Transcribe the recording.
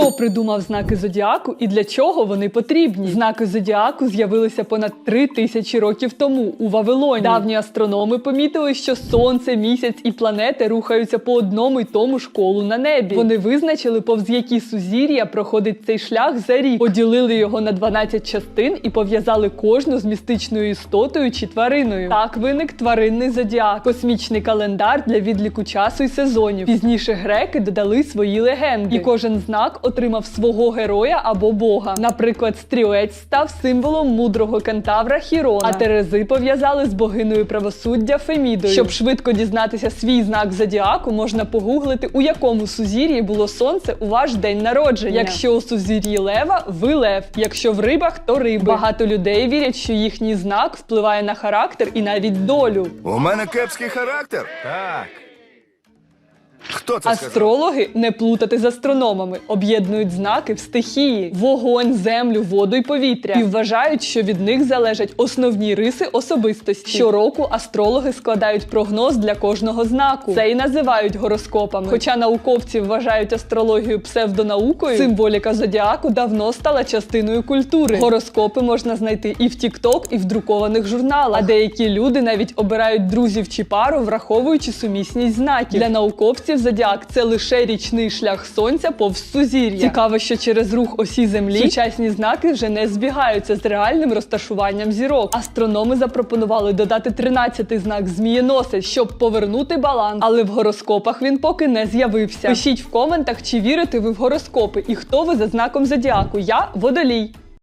Хто придумав знаки зодіаку і для чого вони потрібні? Знаки зодіаку з'явилися понад три тисячі років тому у Вавилоні. Давні астрономи помітили, що сонце, місяць і планети рухаються по одному й тому ж колу на небі. Вони визначили, повз які сузір'я проходить цей шлях за рік, поділили його на 12 частин і пов'язали кожну з містичною істотою чи твариною. Так виник тваринний зодіак, космічний календар для відліку часу і сезонів. Пізніше греки додали свої легенди, і кожен знак отримав свого героя або бога. Наприклад, стрілець став символом мудрого кентавра Хірона, а терези пов'язали з богиною правосуддя Фемідою. Щоб швидко дізнатися свій знак зодіаку, можна погуглити, у якому сузір'ї було сонце у ваш день народження. Якщо у сузір'ї лева, ви лев. Якщо в рибах, то риби. Багато людей вірять, що їхній знак впливає на характер і навіть долю. У мене кепський характер. Так. Хто це сказав? Астрологи не плутати з астрономами, об'єднують знаки в стихії: вогонь, землю, воду і повітря. І вважають, що від них залежать основні риси особистості. Щороку астрологи складають прогноз для кожного знаку. Це і називають гороскопами. Хоча науковці вважають астрологію псевдонаукою, символіка зодіаку давно стала частиною культури. Гороскопи можна знайти і в TikTok, і в друкованих журналах. А деякі люди навіть обирають друзів чи пару, враховуючи сумісність знаків. Для науковців зодіак це лише річний шлях сонця повз сузір'я. Цікаво, що через рух осі землі сучасні знаки вже не збігаються з реальним розташуванням зірок. Астрономи запропонували додати 13-й знак змієносець, щоб повернути баланс. Але в гороскопах він поки не з'явився. Пишіть в коментах, чи вірите ви в гороскопи і хто ви за знаком зодіаку. Я водолій.